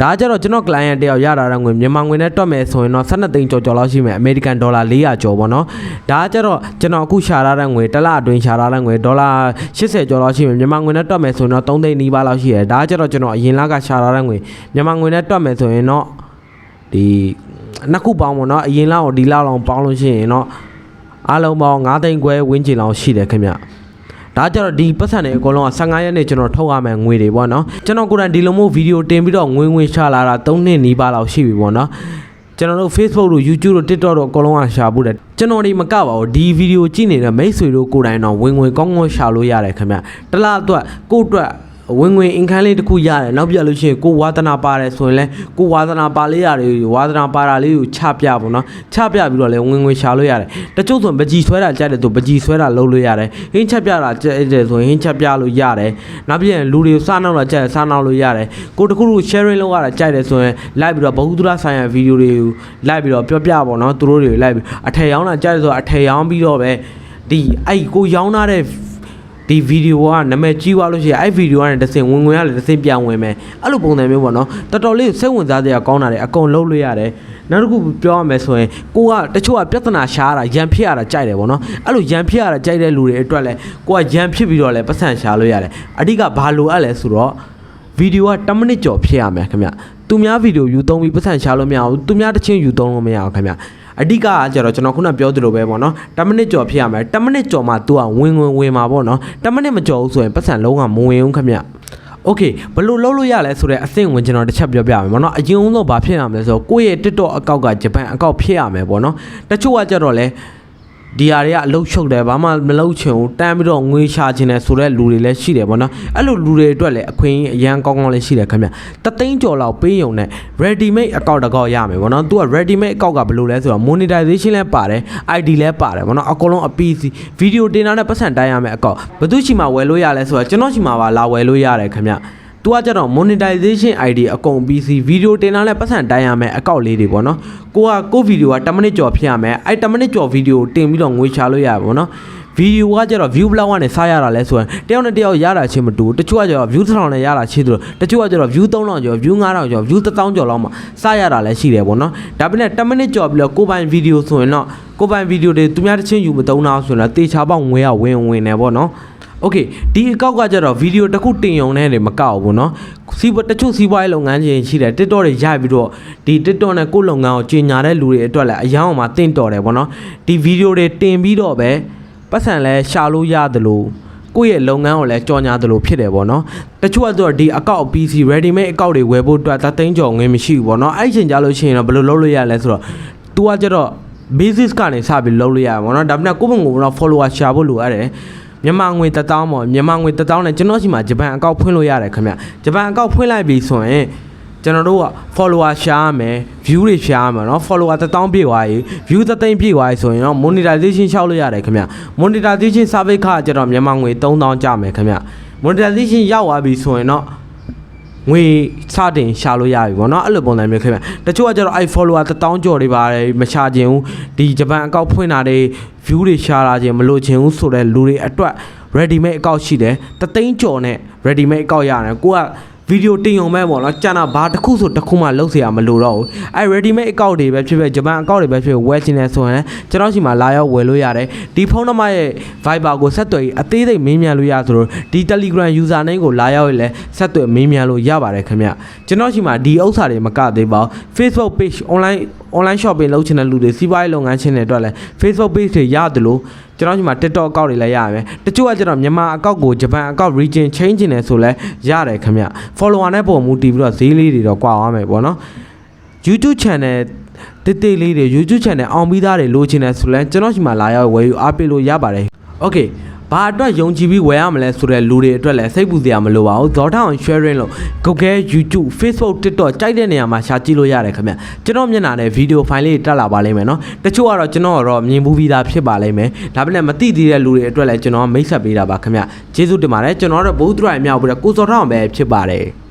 ဒါကကြတော့ကျွန်တော် client တယောက်ရတာတဲ့ငွေမြန်မာငွေနဲ့တွက်မယ်ဆိုရင်တော့12သိန်းကျော်ကျော်လောက်ရှိမယ်အမေရိကန်ဒေါ်လာ400ကျော်ပေါ့နော်ဒါကကြတော့ကျွန်တော်အခုရှာရတဲ့ငွေတစ်လအတွင်းရှာရတဲ့ငွေဒေါ်လာ80ကျော်လောက်ရှိမယ်မြန်မာငွေနဲ့တွက်မယ်ဆိုရင်တော့3သိန်းနီးပါးလောက်ရှိတယ်ဒါကကြတော့ကျွန်တော်အရင်လကရှာရတဲ့ငွေမြန်မာငွေနဲ့တွက်မယ်ဆိုရင်တော့ဒီနှစ်ခုပေါင်းပေါ့နော်အရင်လောက်ဒီလောက်လောက်ပေါင်းလို့ရှိရင်တော့အားလုံးပေါင်း9သိန်းခွဲဝန်းကျင်လောက်ရှိတယ်ခင်ဗျ ဒါကြတော့ဒီပတ်စံတွေအကုန်လုံးက15ရက်နေ့ကျွန်တော်ထုတ်ရမယ်ငွေတွေပေါ့နော်ကျွန်တော်ကိုယ်တိုင်ဒီလိုမျိုးဗီဒီယိုတင်ပြီးတော့ငွေငွေရှာလာတာ3နှစ်နီးပါးလောက်ရှိပြီပေါ့နော်ကျွန်တော်တို့ Facebook တို့ YouTube တို့ TikTok တို့အကုန်လုံးကရှာဖို့တယ်ကျွန်တော်ဒီမကပါဘူးဒီဗီဒီယိုကြည့်နေတဲ့မိတ်ဆွေတို့ကိုယ်တိုင်တော့ဝင်ငွေကောင်းကောင်းရှာလို့ရတယ်ခင်ဗျတစ်လားအတွက်ကိုယ့်အတွက် ဝင်ငွေအင်ခန်းလေးတစ်ခုရတယ်နောက်ပြလို့ရှိရင်ကိုယ်ဝါသနာပါတယ်ဆိုရင်လဲကိုယ်ဝါသနာပါလေးရတယ်ဝါသနာပါတာလေးကိုချပြပေါ့နော်ချပြပြီးတော့လဲဝင်ငွေရှာလို့ရတယ်တချို့ဆိုရင်ပကြီးဆွဲတာကြိုက်တယ်ဆိုပကြီးဆွဲတာလုပ်လို့ရတယ်ဟင်းချက်ပြတာကြိုက်တယ်ဆိုရင်ဟင်းချက်ပြလို့ရတယ်နောက်ပြရင်လူတွေကိုစားနောက်တာကြိုက်တယ်စားနောက်လို့ရတယ်ကိုတစ်ခုခု sharing လုပ်ရတာကြိုက်တယ်ဆိုရင်လိုက်ပြီးတော့ဘဟုသုတဆိုင်ရာဗီဒီယိုတွေကိုလိုက်ပြီးတော့ပြောပြပေါ့နော်သူတို့တွေလိုက်ပြီးအထက်ရောင်းတာကြိုက်တယ်ဆိုတော့အထက်ရောင်းပြီးတော့ပဲဒီအဲ့ကိုရောင်းထားတဲ့ ဒီဗီဒီယိုကနာမည်ကြီးသွားလို့ရှိရင်အဲ့ဗီဒီယိုကနေတစ်စင်ဝင်ဝင်ရလေတစ်စင်ပြန်ဝင်မယ်အဲ့လိုပုံစံမျိုးပေါ့နော်တော်တော်လေးစိတ်ဝင်စားစရာကောင်းတာတွေအကုန်လုံးလို့ရတယ်နောက်တစ်ခုပြောရမယ်ဆိုရင်ကိုကတချို့ကပြဿနာရှားတာရန်ဖြစ်ရတာကြိုက်တယ်ပေါ့နော်အဲ့လိုရန်ဖြစ်ရတာကြိုက်တဲ့လူတွေအတွက်လဲကိုကရန်ဖြစ်ပြီးတော့လဲပတ်စံရှားလို့ရတယ်အဓိကဘာလိုအပ်လဲဆိုတော့ဗီဒီယိုက10မိနစ်ကျော်ဖြစ်ရမယ်ခင်ဗျသူများဗီဒီယိုယူသုံးပြီးပတ်စံရှားလို့မရဘူးသူများတစ်ချင်းယူသုံးလို့မရဘူးခင်ဗျ အဓိကကကြတော့ကျွန်တော်ခုနပြောသလိုပဲပေါ့နော်10မိနစ်ကျော်ဖြစ်ရမယ်10မိနစ်ကျော်မှ तू ကဝင်ဝင်ဝင်မှာပေါ့နော်10မိနစ်မကျော်ဘူးဆိုရင်ပတ်စံလုံးဝမဝင်ဘူးခင်ဗျโอเคဘယ်လိုလုပ်လို့ရလဲဆိုတော့အဆင့်ဝင်ကျွန်တော်တစ်ချက်ပြောပြမယ်ပေါ့နော်အရင်ဆုံးဘာဖြစ်ရမလဲဆိုတော့ကိုယ့်ရဲ့ TikTok အကောက်ကဂျပန်အကောက်ဖြစ်ရမယ်ပေါ့နော်တချို့ကကြတော့လဲ ဒီဟာတွေကအလုတ်ချုပ်တယ်ဘာမှမလုပ်ချင်ဘူးတန်းပြီးတော့ငွေရှာချင်တယ်ဆိုတော့လူတွေလည်းရှိတယ်ပေါ့နော်အဲ့လိုလူတွေအတွက်လည်းအခွင့်အရေးအရန်ကောင်းကောင်းလည်းရှိတယ်ခင်ဗျတသိန်းကျော်လောက်ပေးယုံနဲ့ ready made account တစ်ကောက်ရမယ်ပေါ့နော်သူက ready made account ကဘယ်လိုလဲဆိုတော့ monetization လည်းပါတယ် ID လည်းပါတယ်ပေါ့နော်အကုန်လုံးအပီးစီဗီဒီယိုတင်တာနဲ့ပတ်စံတိုင်းရမယ် account ဘယ်သူရှိမှဝယ်လို့ရလဲဆိုတော့ကျွန်တော်ရှိမှပါလာဝယ်လို့ရတယ်ခင်ဗျ သူကကြတော့ monetization ID အကုန် PC ဗီဒီယိုတင်တာနဲ့ပတ်စံတိုင်းရမယ်အကောက်လေးတွေပေါ့နော်ကိုကကိုဗီဒီယိုက10မိနစ်ကျော်ဖြစ်ရမယ်အဲ့10မိနစ်ကျော်ဗီဒီယိုတင်ပြီးတော့ငွေချလို့ရပါပေါ့နော် ဗီဒီယိုကကြတော့ view block ကနေစားရတာလဲဆိုရင်တယောက်နဲ့တယောက်ရတာချင်းမတူဘူးတချို့ကကြတော့ view 1000နဲ့ရတာချင်းတူတချို့ကကြတော့ view 3000ကျော် view 9000ကျော် view 1000ကျော်လောက်မှစားရတာလဲရှိတယ်ပေါ့နော်ဒါပေမဲ့10မိနစ်ကျော်ပြီးတော့ကိုပိုင်ဗီဒီယိုဆိုရင်တော့ကိုပိုင်ဗီဒီယိုတွေသူများတစ်ချင်းယူမသုံးတော့ဆိုရင်တော့တေချာပေါက်ငွေရဝင်ဝင်နေပေါ့နော်โอเคဒီအကောက်ကကြတော့ဗီဒီယိုတစ်ခုတင်ရုံနဲ့နေမကောက်ဘူးเนาะစီးပွားတချို့စီးပွားရေးလုပ်ငန်းချင်းရှိတယ် TikTok တွေရိုက်ပြီးတော့ဒီ TikTok နဲ့ကိုယ့်လုပ်ငန်းကိုကြီးညာတဲ့လူတွေအတွက်လည်းအယောင်းအောင်မှတင့်တော်တယ်ပေါ့နော်ဒီဗီဒီယိုတွေတင်ပြီးတော့ပဲ ပတ်စံလဲရှာလို့ရတယ်လို့ကိုယ့်ရဲ့လုပ်ငန်းကိုလည်းကြော်ညာတယ်လို့ဖြစ်တယ်ပေါ့နော်တချို့ကတော့ဒီအကောက် PC ready made အကောက်တွေဝယ်ဖို့အတွက်သသိန်းကျော်ငွေမရှိဘူးပေါ့နော်အဲ့ဒီချိန်ကြလို့ရှိရင်တော့ဘယ်လိုလုပ်လို့ရလဲဆိုတော့ तू ကကြတော့ basis ကနေစပြီးလုပ်လို့ရမှာပေါ့နော်ဒါပေမဲ့ကိုယ့်ဘုံကိုတော့ follower ရှာဖို့လိုရတယ်မြန်မာငွေ1000ပေါ့မြန်မာငွေ1000နဲ့ကျွန်တော်ရှိမှာဂျပန်အကောက်ဖွင့်လို့ရတယ်ခင်ဗျဂျပန်အကောက်ဖွင့်လိုက်ပြီဆိုရင် ကျွန်တော်တို့က follower ရှားရမယ် view တွေရှားရမယ်เนาะ follower 1000ပြည့်သွားပြီ view 3000ပြည့်သွားပြီဆိုရင်တော့ monetization ရှောက်လို့ရတယ်ခင်ဗျ monetization service ခါကျတော့မြန်မာငွေ3000ကျမယ်ခင်ဗျ monetization ရောက်သွားပြီဆိုရင်တော့ ငွေစတင်ရှာလို့ရပြီဗောနော်အဲ့လိုပုံစံမျိုးခင်ဗျတချို့ကကျတော့အဲ့ follower 1000ကျော်တွေပါတယ်မရှာခြင်းဘူးဒီဂျပန်အကောက်ဖွင့်တာတွေ view တွေရှာလာခြင်းမလို့ခြင်းဘူးဆိုတဲ့လူတွေအတွက် ready made အကောက်ရှိတယ်တသိန်းကျော်နဲ့ ready made အကောက်ရတယ်ကိုက ဗီဒီယိုတင်ရုံပဲပေါ့နော်ကျန်တာဘာတစ်ခုဆိုတစ်ခုမှလုပ်เสียရမလို့တော့ဘူးအဲ ready made အကောက်တွေပဲဖြစ်ဖြစ်ဂျပန်အကောက်တွေပဲဖြစ်ဖြစ်ဝယ်ချင်တယ်ဆိုရင်လည်းကျွန်တော်ရှိမှလာရောက်ဝယ်လို့ရတယ်ဒီဖုန်းနံပါတ်ရဲ့ Viber ကိုဆက်သွယ်ပြီးအသေးစိတ်မင်းမြန်လို့ရဆိုတော့ဒီ Telegram user name ကိုလာရောက်ရင်လည်းဆက်သွယ်မင်းမြန်လို့ရပါတယ်ခင်ဗျကျွန်တော်ရှိမှဒီဥစ္စာတွေမကသေးပါဘူး Facebook page online online shopping လုပ်ချင်တဲ့လူတွေစီးပွားရေးလုပ်ငန်းချင်းတွေအတွက်လည်း Facebook page တွေရတယ်လို့ ကျွန်တော်ဒီမှာ TikTok အကောင့်တွေလည်းရရမယ်တချို့ကကျတော့မြန်မာအကောင့်ကိုဂျပန်အကောင့် region change ချင်တယ်ဆိုလဲရတယ်ခင်ဗျ follower နဲ့ပုံမူတည်ပြီးတော့ဈေးလေးတွေတော့ကွာသွားမယ်ပေါ့နော် YouTube channel တိတိလေးတွေ YouTube channel အောင်ပြီးသားတွေလိုချင်တယ်ဆိုလဲကျွန်တော်ဒီမှာလာရောက်ဝယ်ယူအားပေးလို့ရပါတယ် Okay ဘာအတွက်ယုံကြည်ပြီးဝယ်ရမလဲဆိုတဲ့လူတွေအတွက်လည်းစိတ်ပူစရာမလိုပါဘူးဒေါ်ထောင် sharing လို့ Google YouTube Facebook TikTok ကြိုက်တဲ့နေရာမှာရှာကြည့်လို့ရတယ်ခင်ဗျကျွန်တော်မျက်နှာနဲ့ဗီဒီယိုဖိုင်လေးတက်လာပါလိမ့်မယ်နော်တချို့ကတော့ကျွန်တော်တော့မြင်ဘူးပြီးသားဖြစ်ပါလိမ့်မယ်ဒါပေမဲ့မသိသေးတဲ့လူတွေအတွက်လည်းကျွန်တော်မိတ်ဆက်ပေးတာပါခင်ဗျကျေးဇူးတင်ပါတယ်ကျွန်တော်တို့ဘုဒ္ဓရိုင်မြောက်ပြီးတော့ကိုစောထောင်ပဲဖြစ်ပါတယ်